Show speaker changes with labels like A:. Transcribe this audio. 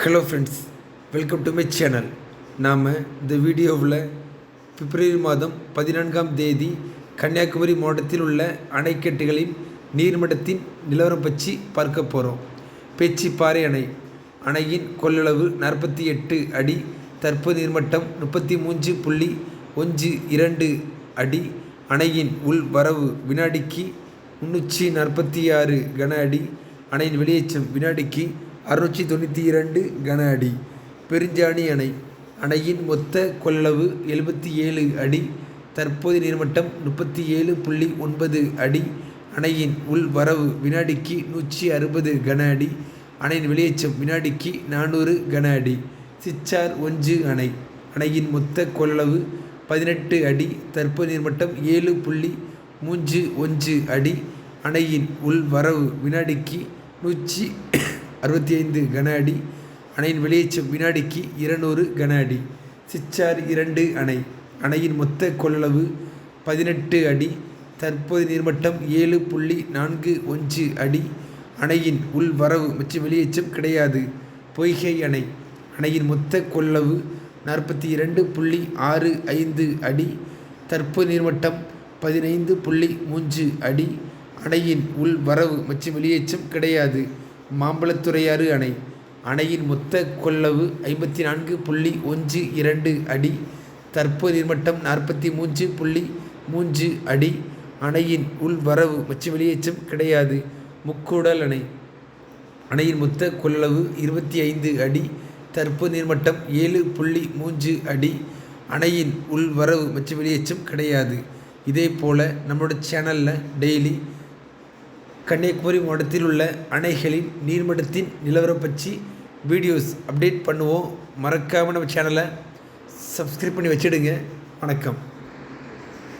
A: Hello friends welcome to my channel நாம் இந்த வீடியோவில் பிப்ரவரி மாதம் பதினான்காம் தேதி கன்னியாகுமரி மாவட்டத்தில் உள்ள அணைக்கட்டுகளின் நீர்மட்டத்தின் நிலவரம் பற்றி பார்க்க போகிறோம் பேச்சிப்பாறை அணை. அணையின் கொள்ளளவு நாற்பத்தி எட்டு அடி தற்போது நீர்மட்டம் முப்பத்தி மூன்று புள்ளி ஒன்று இரண்டு அடி அணையின் உள் வரவு வினாடிக்கு முன்னூற்றி நாற்பத்தி ஆறு கன அடி அணையின் வெளியேற்றம் வினாடிக்கு அறுநூற்றி தொண்ணூற்றி இரண்டு கன அடி. பெருஞ்சாணி அணை. அணையின் மொத்த கொள்ளளவு எழுபத்தி ஏழு அடி. தற்போது நீர்மட்டம் முப்பத்தி ஏழு புள்ளி ஒன்பது அடி. அணையின் உள் வரவு வினாடிக்கு நூற்றி அறுபது கன அடி. அணையின் வெளியேற்றம் வினாடிக்கு நானூறு கன அடி. சிச்சார் ஒன்று அணை. அணையின் மொத்த கொள்ளளவு பதினெட்டு அடி. தற்போது நீர்மட்டம் ஏழு புள்ளி மூன்று ஒன்று அடி. அணையின் உள் வரவு வினாடிக்கு நூற்றி அறுபத்தி ஐந்து கன அடி. அணையின் வெளியேற்றம் வினாடிக்கு இருநூறு கன அடி. சிச்சார் இரண்டு அணை. அணையின் மொத்த கொள்ளளவு பதினெட்டு அடி. தற்போது நீர்மட்டம் ஏழு புள்ளி நான்கு ஒன்று அடி. அணையின் உள் வரவு மற்றும் வெளியேற்றம் கிடையாது. பொய்கை அணை. அணையின் மொத்த கொள்ளளவு நாற்பத்தி இரண்டு புள்ளி ஆறு ஐந்து அடி. தற்போது நீர்மட்டம் பதினைந்து புள்ளி மூன்று அடி. அணையின் உள் வரவு மற்றும் வெளியேற்றம் கிடையாது. மாம்பழத்துறையாறு அணை. அணையின் மொத்த கொள்ளவு ஐம்பத்தி நான்கு புள்ளி ஒன்று இரண்டு அடி. தற்போது நீர்மட்டம் நாற்பத்தி மூன்று புள்ளி மூன்று அடி. அணையின் உள் வரவு மற்றும் வெளியேற்றம் கிடையாது. முக்கூடல் அணை. அணையின் மொத்த கொள்ளளவு இருபத்தி ஐந்து அடி. தற்போது நீர்மட்டம் ஏழு புள்ளி மூன்று அடி. அணையின் உள் வரவு மற்றும் வெளியேற்றம் கிடையாது. இதே போல் நம்மளோட சேனலில் டெய்லி கன்னியாகுமரி மாவட்டத்தில் உள்ள அணைகளின் நீர்மட்டத்தின் நிலவரம் பற்றி வீடியோஸ் அப்டேட் பண்ணுவோம். மறக்காமல் நம்ம சேனலை சப்ஸ்கிரைப் பண்ணி வச்சிடுங்க. வணக்கம்.